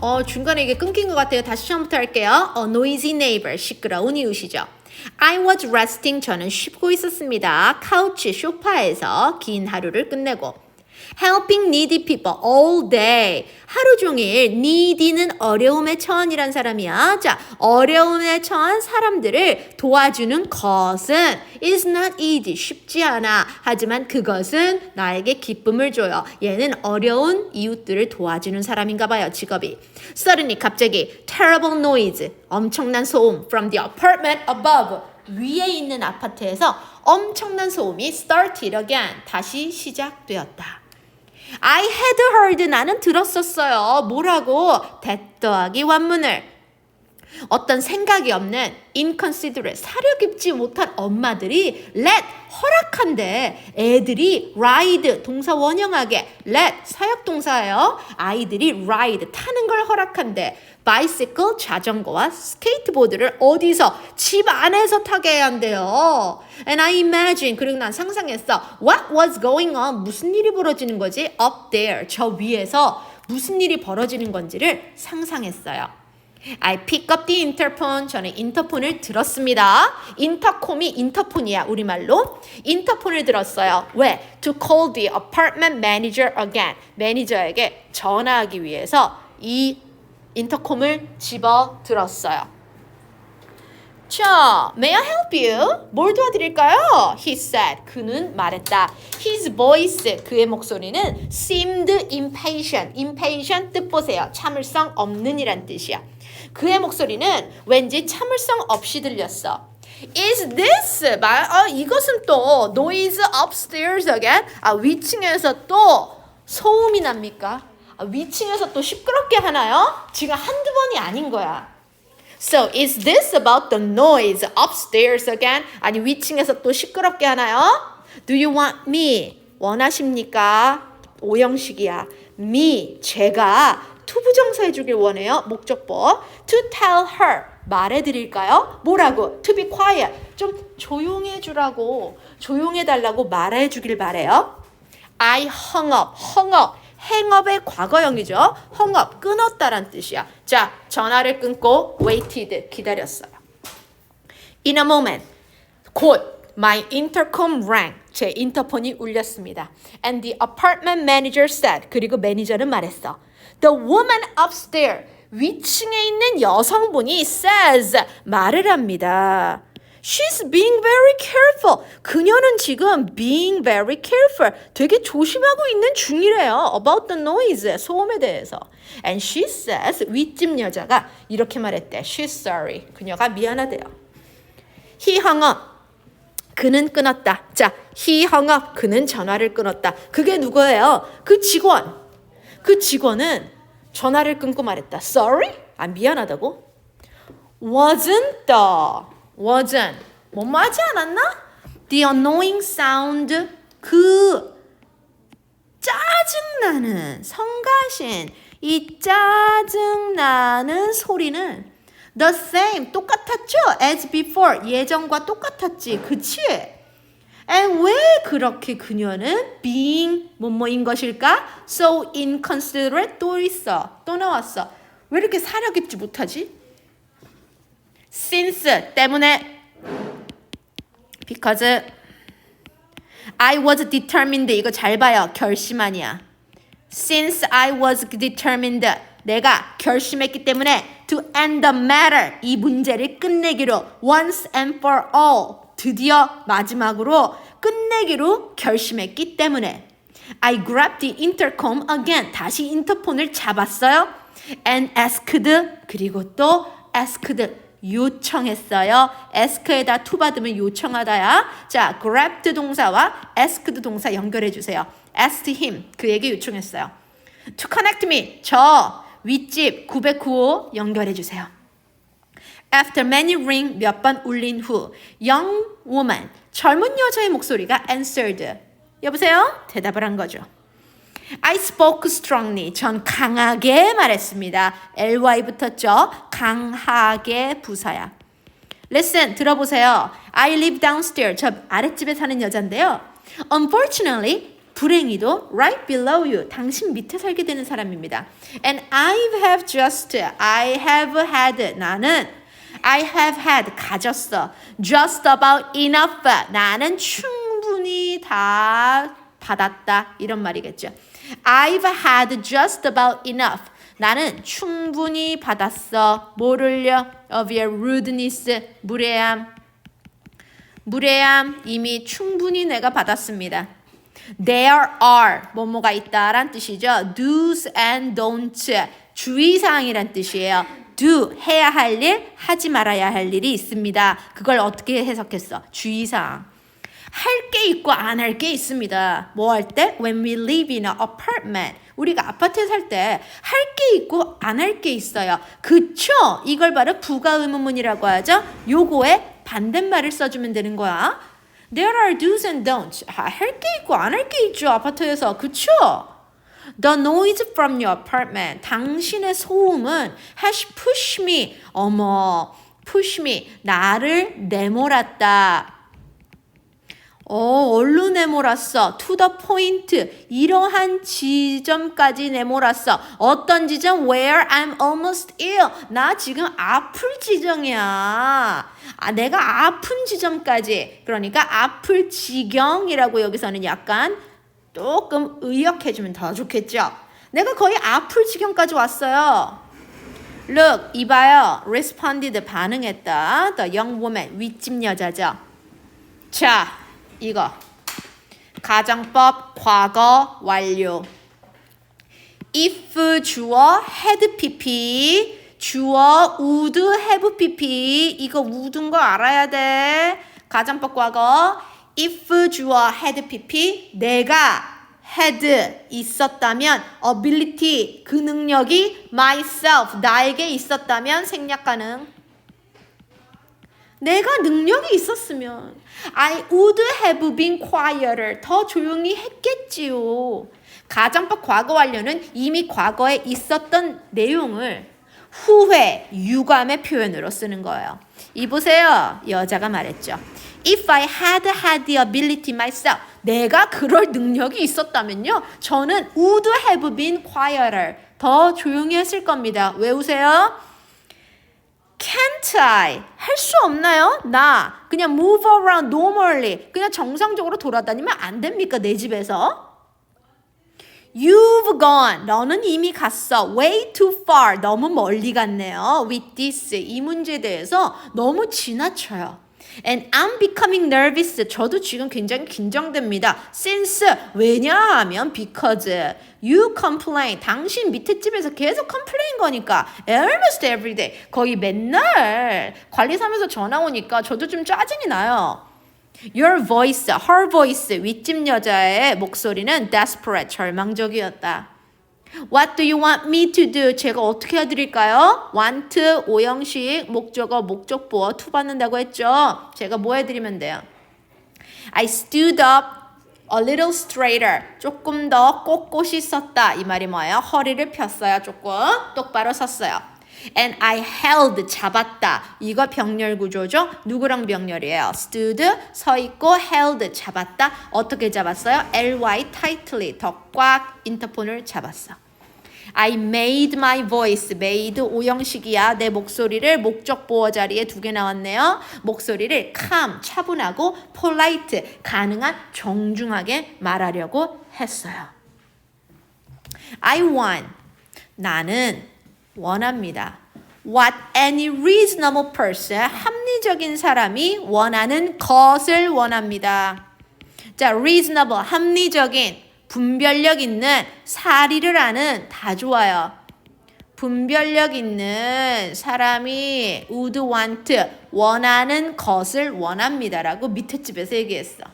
어, 중간에 이게 끊긴 것 같아요. 다시 처음부터 할게요. A noisy neighbor. 시끄러운 이웃이죠. I was resting. 저는 쉬고 있었습니다. 카우치 소파에서 긴 하루를 끝내고. Helping needy people all day. 하루 종일 needy는 어려움에 처한이란 사람이야. 자, 어려움에 처한 사람들을 도와주는 것은 is not easy. 쉽지 않아. 하지만 그것은 나에게 기쁨을 줘요. 얘는 어려운 이웃들을 도와주는 사람인가 봐요. 직업이. Suddenly 갑자기 terrible noise. 엄청난 소음 from the apartment above. 위에 있는 아파트에서 엄청난 소음이 started again. 다시 시작되었다. I had heard 나는 들었었어요. 뭐라고? 더하기 원문을 어떤 생각이 없는 inconsiderate 사려 깊지 못한 엄마들이 let 허락한데 애들이 ride 동사 원형하게 let 사역 동사예요. 아이들이 ride 타는 걸 허락한데 bicycle 자전거와 스케이트보드를 어디서 집 안에서 타게 해야 한대요. And I imagine 그리고 난 상상했어. What was going on? 무슨 일이 벌어지는 거지? Up there 저 위에서 무슨 일이 벌어지는 건지를 상상했어요. I pick up the interphone. 저는 인터폰을 들었습니다. 인터콤이 인터폰이야, 우리말로. 인터폰을 들었어요. 왜? To call the apartment manager again. 매니저에게 전화하기 위해서 이 인터콤을 집어 들었어요. 자, may I help you? 뭘 도와드릴까요? He said. 그는 말했다. His voice, 그의 목소리는 seemed impatient. impatient 뜻 보세요. 참을성 없는 이란 뜻이야. 그의 목소리는 왠지 참을성 없이 들렸어. Is this? 말, 어, 이것은 또 noise upstairs again? 아, 위층에서 또 소음이 납니까? 아, 위층에서 또 시끄럽게 하나요? 지금 한두 번이 아닌 거야. So is this about the noise upstairs again? 아니 위층에서 또 시끄럽게 하나요? Do you want me? 원하십니까? 오형식이야. me 제가 투부정사 해주길 원해요. 목적보. To tell her 말해드릴까요? 뭐라고? To be quiet. 좀 조용해 주라고 조용해 달라고 말해 주길 바래요. I hung up. hung up. 행업의 과거형이죠. hung 끊었다란 뜻이야. 자, 전화를 끊고 waited 기다렸어요. In a moment, 곧 my intercom rang. 제 인터폰이 울렸습니다. And the apartment manager said. 그리고 매니저는 말했어. The woman upstairs. 위층에 있는 여성분이 says. 말을 합니다. She's being very careful. 그녀는 지금 being very careful. 되게 조심하고 있는 중이래요. About the noise. 소음에 대해서. And she says, 윗집 여자가 이렇게 말했대. She's sorry. 그녀가 미안하대요. He hung up. 그는 끊었다. 자, he hung up. 그는 전화를 끊었다. 그게 누구예요? 그 직원. 그 직원은 전화를 끊고 말했다. Sorry? 아, 미안하다고? Wasn't the wasn't 뭐뭐 하지 않았나? The annoying sound 그 짜증나는 성가신 이 짜증나는 소리는 the same 똑같았죠? as before 예전과 똑같았지 그치? And 왜 그렇게 그녀는 being 뭐뭐인 것일까? So inconsiderate 또 있어 또 나왔어 왜 이렇게 사려 깊지 못하지? Since 때문에 because I was determined 이거 잘 봐요 결심하냐 since I was determined 내가 결심했기 때문에 to end the matter 이 문제를 끝내기로 once and for all 드디어 마지막으로 끝내기로 결심했기 때문에 I grabbed the intercom again 다시 인터폰을 잡았어요 and asked 그리고 또 asked 요청했어요. ask에다 to 받으면 요청하다야. 자, grabbed 동사와 asked 동사 연결해 주세요. asked him 그에게 요청했어요. To connect me 저 윗집 995 연결해 주세요. After many ring 몇 번 울린 후 young woman 젊은 여자의 목소리가 answered 여보세요? 대답을 한 거죠. I spoke strongly. 전 강하게 말했습니다. ly 붙었죠? 강하게 부사야. Listen, 들어보세요. I live downstairs. 저 아랫집에 사는 여잔데요. Unfortunately, 불행히도 right below you. 당신 밑에 살게 되는 사람입니다. And I have just, I have had. 나는 I have had 가졌어. Just about enough. 나는 충분히 다 받았다. 이런 말이겠죠. I've had just about enough. 나는 충분히 받았어. 뭐를요? Of your rudeness. 무례함. 무례함 이미 충분히 내가 받았습니다. There are 뭐뭐가 있다란 뜻이죠. Do's and don'ts 주의사항이란 뜻이에요. Do 해야 할 일, 하지 말아야 할 일이 있습니다. 그걸 어떻게 해석했어? 주의사항. 할 게 있고 안 할 게 있습니다. 뭐 할 때? When we live in an apartment. 우리가 아파트에 살 때 할 게 있고 안 할 게 있어요. 그쵸? 이걸 바로 부가 의문문이라고 하죠. 요거에 반대말을 써주면 되는 거야. There are do's and don'ts. 할 게 있고 안 할 게 있죠. 아파트에서. 그쵸? The noise from your apartment. 당신의 소음은 has pushed me. 어머, push me. 나를 내몰았다. 어, 얼로 내몰았어. the point. 이러한 지점까지 내몰았어. 어떤 지점? Where I'm almost ill. 나 지금 아플 지경이야. 아, 내가 아픈 지점까지. 그러니까 아플 지경이라고 여기서는 약간 조금 의역해주면 더 좋겠죠. 내가 거의 아플 지경까지 왔어요. Look, 이봐요. responded 반응했다. The young woman 윗집 여자죠. 자, 이거 가정법 과거 완료. if 주어 had pp 주어 would have pp 이거 would인 거 알아야 돼. 가정법 과거 if 주어 had pp 내가 had 있었다면 ability 그 능력이 myself 나에게 있었다면 생략 가능. 내가 능력이 있었으면 I would have been quieter 더 조용히 했겠지요. 가정법 과거 완료는 이미 과거에 있었던 내용을 후회, 유감의 표현으로 쓰는 거예요. 이 보세요. 여자가 말했죠. If I had had the ability myself, 내가 그럴 능력이 있었다면요, 저는 would have been quieter, 더 조용히 했을 겁니다. 외우세요. Can't I? 할 수 없나요? 나 그냥 move around normally, 그냥 정상적으로 돌아다니면 안 됩니까? 내 집에서? You've gone. 너는 이미 갔어. Way too far. 너무 멀리 갔네요. With this. 이 문제에 대해서 너무 지나쳐요. And I'm becoming nervous. 저도 지금 굉장히 긴장됩니다. Since 왜냐하면 because you complain. 당신 밑에 집에서 계속 complain 거니까 almost every day. 거의 맨날 관리사면서 전화 오니까 저도 좀 짜증이 나요. Your voice, her voice, 윗집 여자의 목소리는 desperate, 절망적이었다. What do you want me to do? 제가 어떻게 해드릴까요? want, 오형식, 목적어, 목적보어, to 받는다고 했죠? 제가 뭐 해드리면 돼요? I stood up a little straighter. 조금 더 꼿꼿이 섰다. 이 말이 뭐예요? 허리를 폈어요. 조금 똑바로 섰어요. And I held 잡았다. 이거 병렬 구조죠. 누구랑 병렬이에요? stood 서 있고 held 잡았다. 어떻게 잡았어요? ly tightly 더꽉 인터폰을 잡았어. I made my voice. made 오형식이야. 내 목소리를 목적 보어 자리에 두 개 나왔네요. 목소리를 calm 차분하고 polite 가능한 정중하게 말하려고 했어요. I want 나는 원합니다. What any reasonable person, 합리적인 사람이 원하는 것을 원합니다. 자, reasonable, 합리적인, 분별력 있는, 사리를 아는, 다 좋아요. 분별력 있는 사람이 would want, 원하는 것을 원합니다 라고 밑에 집에서 얘기했어.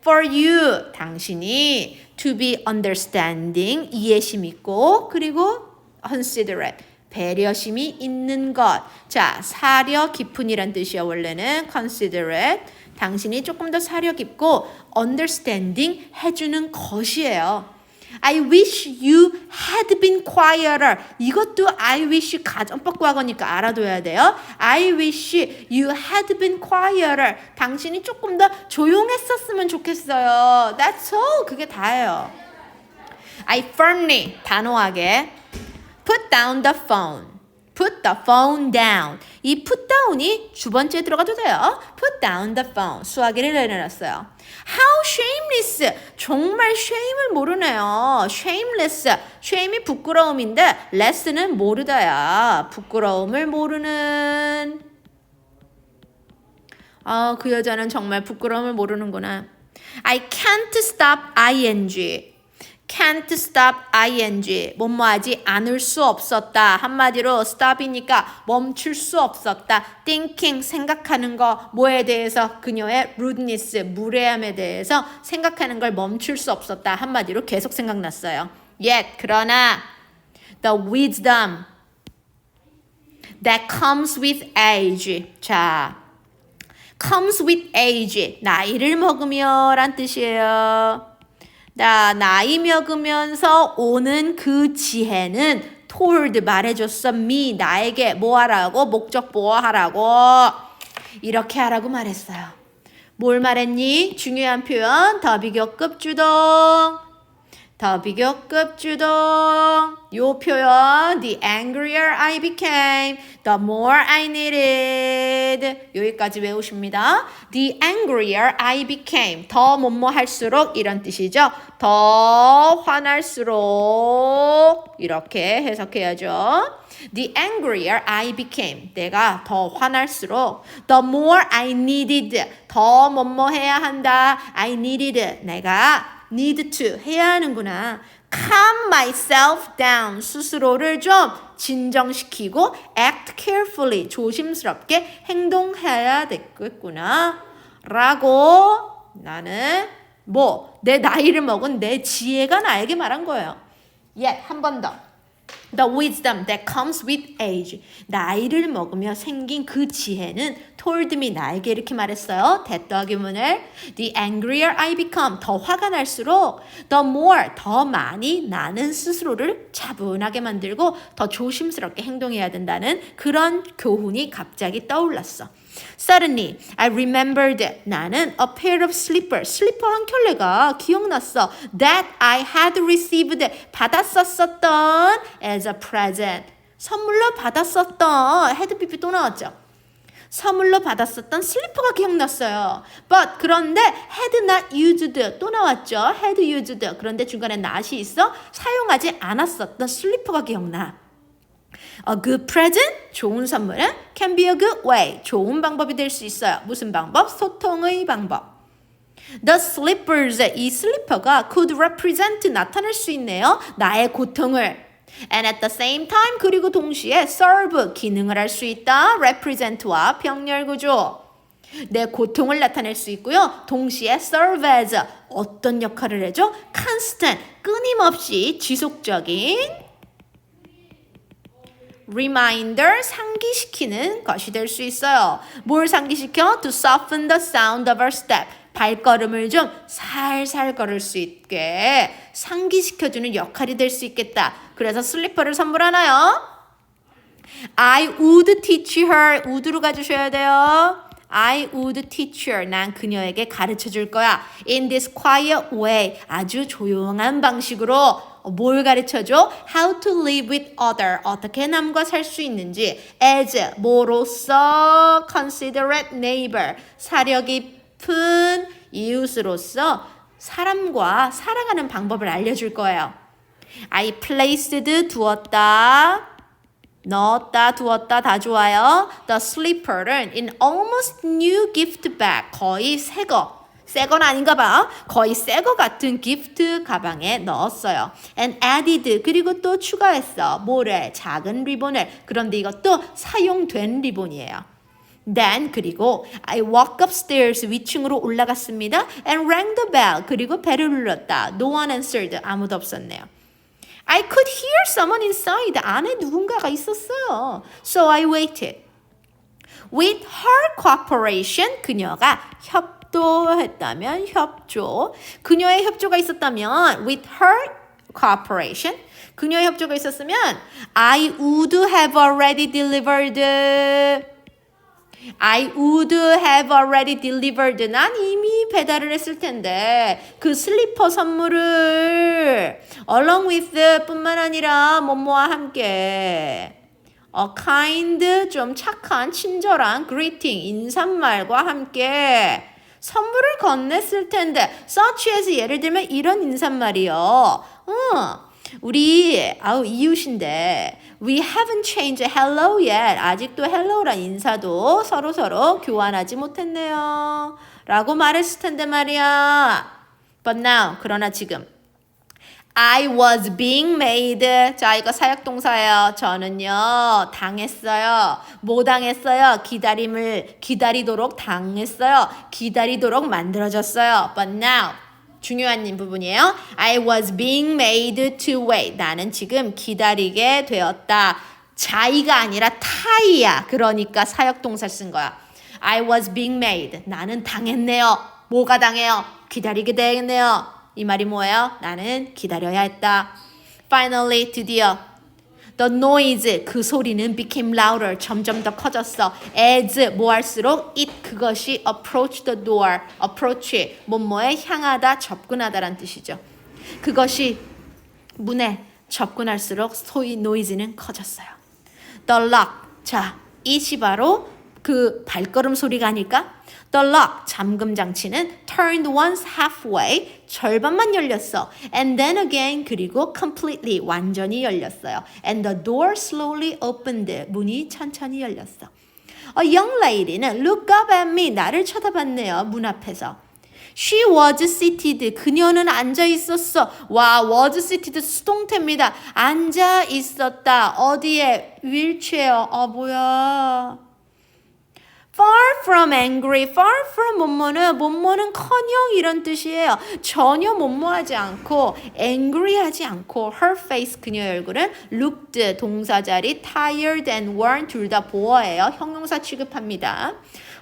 For you, 당신이 to be understanding, 이해심 있고, 그리고 considerate 배려심이 있는 것. 자, 사려 깊은이란 뜻이야 원래는 considerate. 당신이 조금 더 사려 깊고 understanding 해주는 것이에요. I wish you had been quieter. 이것도 I wish 가정법 과거니까 알아둬야 돼요. I wish you had been quieter. 당신이 조금 더 조용했었으면 좋겠어요. That's all. 그게 다예요. I firmly 단호하게 put down the phone. put the phone down. 이 put down이 주 번째에 들어가도 돼요. put down the phone. 수화기를 내려놨어요. How shameless. 정말 shame을 모르네요. shameless. shame이 부끄러움인데 less는 모르다야. 부끄러움을 모르는. 아, 그 여자는 정말 부끄러움을 모르는구나. I can't stop ing. Can't stop ing. 뭐뭐하지 않을 수 없었다. 한마디로 stop이니까 멈출 수 없었다. thinking 생각하는 거 뭐에 대해서 그녀의 rudeness 무례함에 대해서 생각하는 걸 멈출 수 없었다. 한마디로 계속 생각났어요. Yet 그러나 the wisdom that comes with age. 자, comes with age. 나이를 먹으며 란 뜻이에요. 나 나이 먹으면서 오는 그 지혜는 told 말해줬어 me 나에게 뭐 하라고 목적 보호하라고 이렇게 하라고 말했어요. 뭘 말했니? 중요한 표현 더 비교급 주동 더 비교급 주동 요 표현 the angrier I became the more I needed 여기까지 외우십니다 the angrier I became 더 뭐뭐 할수록 이런 뜻이죠 더 화날수록 이렇게 해석해야죠 The angrier I became 내가 더 화날수록 the more I needed 더 뭐뭐 해야 한다 I needed 내가 need to 해야 하는구나. calm myself down 스스로를 좀 진정시키고 act carefully 조심스럽게 행동해야 되겠구나. 라고 나는 뭐 내 나이를 먹은 내 지혜가 나에게 말한 거예요. yet 한 번 더. The wisdom that comes with age. 나이를 먹으며 생긴 그 지혜는 told me 나에게 이렇게 말했어요. 대더하기 문을 The angrier I become. 더 화가 날수록 the more 더 많이 나는 스스로를 차분하게 만들고 더 조심스럽게 행동해야 된다는 그런 교훈이 갑자기 떠올랐어. Suddenly, I remembered 나는 a pair of slippers, 슬리퍼 한 켤레가 기억났어. That I had received, 받았었었던 as a present. 선물로 받았었던, 헤드피피 또 나왔죠. 선물로 받았었던 슬리퍼가 기억났어요. But 그런데 had not used 또 나왔죠. had used 그런데 중간에 not이 있어 사용하지 않았었던 슬리퍼가 기억나. A good present, 좋은 선물은 can be a good way, 좋은 방법이 될 수 있어요. 무슨 방법? 소통의 방법. The slippers, 이 슬리퍼가 could represent, 나타낼 수 있네요. 나의 고통을. And at the same time, 그리고 동시에 serve, 기능을 할 수 있다. represent와 병렬 구조. 내 고통을 나타낼 수 있고요. 동시에 serve as, 어떤 역할을 해줘? constant, 끊임없이 지속적인 reminder 상기시키는 것이 될 수 있어요. 뭘 상기시켜? To soften the sound of our step. 발걸음을 좀 살살 걸을 수 있게 상기시켜주는 역할이 될 수 있겠다. 그래서 슬리퍼를 선물하나요? I would teach her. would로 가주셔야 돼요. I would teach her. 난 그녀에게 가르쳐 줄 거야. In this quiet way. 아주 조용한 방식으로 뭘 가르쳐 줘? How to live with other. 어떻게 남과 살 수 있는지. As 뭐로서 considerate neighbor. 사려 깊 은 이웃으로서 사람과 살아가는 방법을 알려줄 거예요. I placed 두었다. 넣었다, 두었다 다 좋아요. The slipper는 in almost new gift bag 거의 새 거. 새건 아닌가 봐. 거의 새 거 같은 기프트 가방에 넣었어요. And added 그리고 또 추가했어. 뭐래? 작은 리본을. 그런데 이것도 사용된 리본이에요. Then 그리고 I walk upstairs 위층으로 올라갔습니다. And rang the bell 그리고 벨을 눌렀다. No one answered 아무도 없었네요. I could hear someone inside. 안에 누군가가 있었어요. So I waited. With her cooperation, 그녀가 협조했다면 협조. 그녀의 협조가 있었다면 with her cooperation. 그녀의 협조가 있었으면 I would have already delivered. I would have already delivered. 난 이미 배달을 했을 텐데 그 슬리퍼 선물을 along with 뿐만 아니라 뭐뭐와 함께 a kind 좀 착한 친절한 greeting 인사말과 함께 선물을 건넸을 텐데 such as 예를 들면 이런 인사말이요. 어, 우리 아우 이웃인데 we haven't changed hello yet. 아직도 hello란 인사도 서로 서로 교환하지 못했네요. 라고 말했을 텐데 말이야. But now 그러나 지금 I was being made. 자, 이거 사역 동사예요. 저는요, 당했어요. 뭐 당했어요? 기다림을 기다리도록 당했어요. 기다리도록 만들어졌어요. But now, 중요한 부분이에요. I was being made to wait. 나는 지금 기다리게 되었다. 자이가 아니라 타이야. 그러니까 사역 동사 쓴 거야. I was being made. 나는 당했네요. 뭐가 당해요? 기다리게 되겠네요. 이 말이 뭐예요? 나는 기다려야 했다. Finally, 드디어 The noise, 그 소리는 became louder, 점점 더 커졌어. As, 뭐 할수록 it, 그것이 approach the door, approach, 뭐뭐에 향하다, 접근하다란 뜻이죠. 그것이 문에 접근할수록 소위 노이즈는 커졌어요. The lock, 자, 이시 바로 그 발걸음 소리가 아닐까? The lock, 잠금 장치는 turned once halfway, 절반만 열렸어. And then again, 그리고 completely, 완전히 열렸어요. And the door slowly opened, 문이 천천히 열렸어. A young lady는 look up at me, 나를 쳐다봤네요, 문 앞에서. She was seated. 그녀는 앉아 있었어. 와, was seated 수동태입니다. 앉아 있었다. 어디에? 휠체어. 아, 뭐야. Far from angry, far from 뭐뭐는 뭐뭐는 커녕 이런 뜻이에요. 전혀 뭐뭐하지 않고 angry하지 않고 her face 그녀의 얼굴은 looked 동사 자리 tired and worn 둘 다 보어예요. 형용사 취급합니다.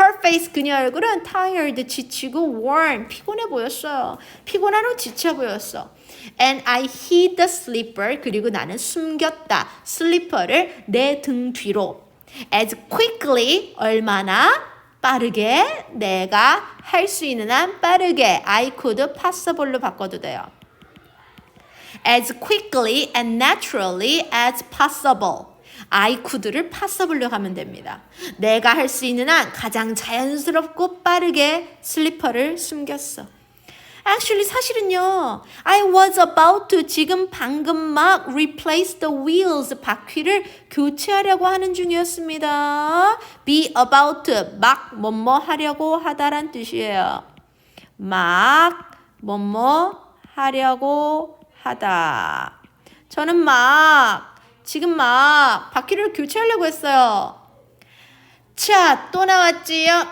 Her face 그녀의 얼굴은 tired 지치고 worn 피곤해 보였어요. 피곤하고 지쳐 보였어. And I hid the slipper 그리고 나는 숨겼다 슬리퍼를 내 등 뒤로 as quickly 얼마나 빠르게 내가 할 수 있는 한 빠르게 I could possible로 바꿔도 돼요. as quickly and naturally as possible. I could를 possible로 하면 됩니다. 내가 할 수 있는 한 가장 자연스럽고 빠르게 슬리퍼를 숨겼어. Actually 사실은요. I was about to 지금 방금 막 replace the wheels 바퀴를 교체하려고 하는 중이었습니다. be about to 막 뭐뭐 하려고 하다란 뜻이에요. 막 뭐뭐 하려고 하다. 저는 막 지금 막 바퀴를 교체하려고 했어요. 자, 또 나왔지요.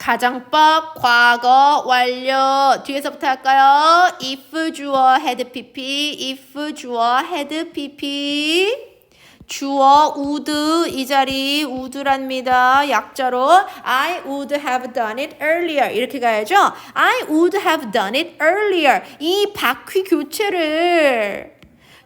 가정법 과거 완료 뒤에서부터 할까요? if 주어 had pp if 주어 had pp 주어 would 이 자리 would랍니다. 약자로 I would have done it earlier 이렇게 가야죠. I would have done it earlier 이 바퀴 교체를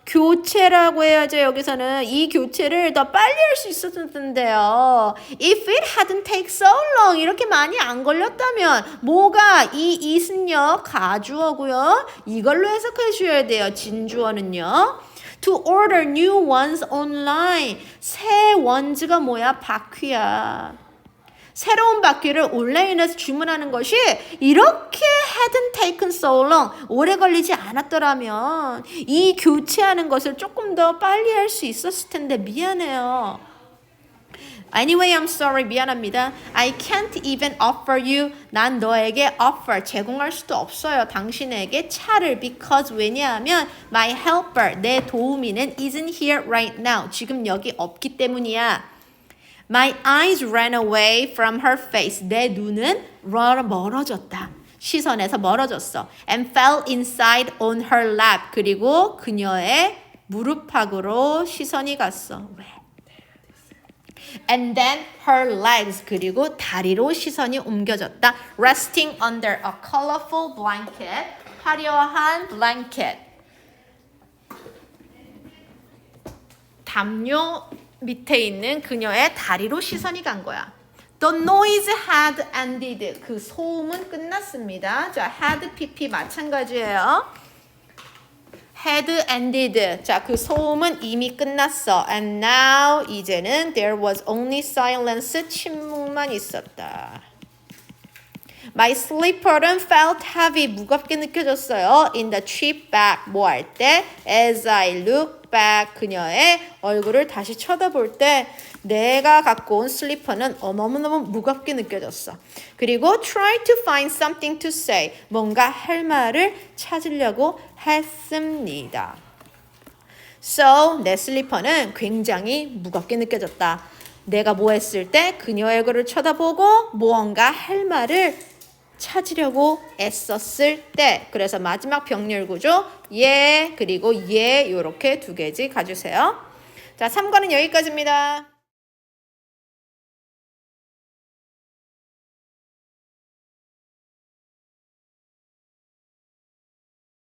교체라고 해야죠. 여기서는 이 교체를 더 빨리 할 수 있었을 텐데요. If it hadn't take so long 이렇게 많이 안 걸렸다면 뭐가 이 it은요 가주어고요. 이걸로 해석해 주셔야 돼요. 진주어는요. To order new ones online. 새 원즈가 뭐야? 바퀴야. 새로운 바퀴를 온라인에서 주문하는 것이 이렇게 hadn't taken so long 오래 걸리지 않았더라면 이 교체하는 것을 조금 더 빨리 할 수 있었을 텐데 미안해요. Anyway, I'm sorry. 미안합니다. I can't even offer you. 난 너에게 offer 제공할 수도 없어요. 당신에게 차를 because 왜냐하면 my helper 내 도우미는 isn't here right now. 지금 여기 없기 때문이야. My eyes ran away from her face. 내 눈은 멀어졌다. 시선에서 멀어졌어. And fell inside on her lap. 그리고 그녀의 무릎팍으로 시선이 갔어. 왜? And then her legs 그리고 다리로 시선이 옮겨졌다. Resting under a colorful blanket. 화려한 blanket. 담요 밑에 있는 그녀의 다리로 시선이 간 거야. The noise had ended. 그 소음은 끝났습니다. 자, had pp 마찬가지예요. had ended. 자, 그 소음은 이미 끝났어. And now 이제는 there was only silence. 침묵만 있었다. My slipper은 felt heavy. 무겁게 느껴졌어요. In the trip back. 뭐 할 때? As I look back. 그녀의 얼굴을 다시 쳐다볼 때 내가 갖고 온 슬리퍼는 어마어마너무 무겁게 느껴졌어. 그리고 try to find something to say. 뭔가 할 말을 찾으려고 했습니다. So, 내 슬리퍼는 굉장히 무겁게 느껴졌다. 내가 뭐 했을 때 그녀의 얼굴을 쳐다보고 무언가 할 말을 찾으려고 애썼을 때 그래서 마지막 병렬 구조 예 그리고 예 요렇게 두 개지 가주세요. 자 3과는 여기까지입니다.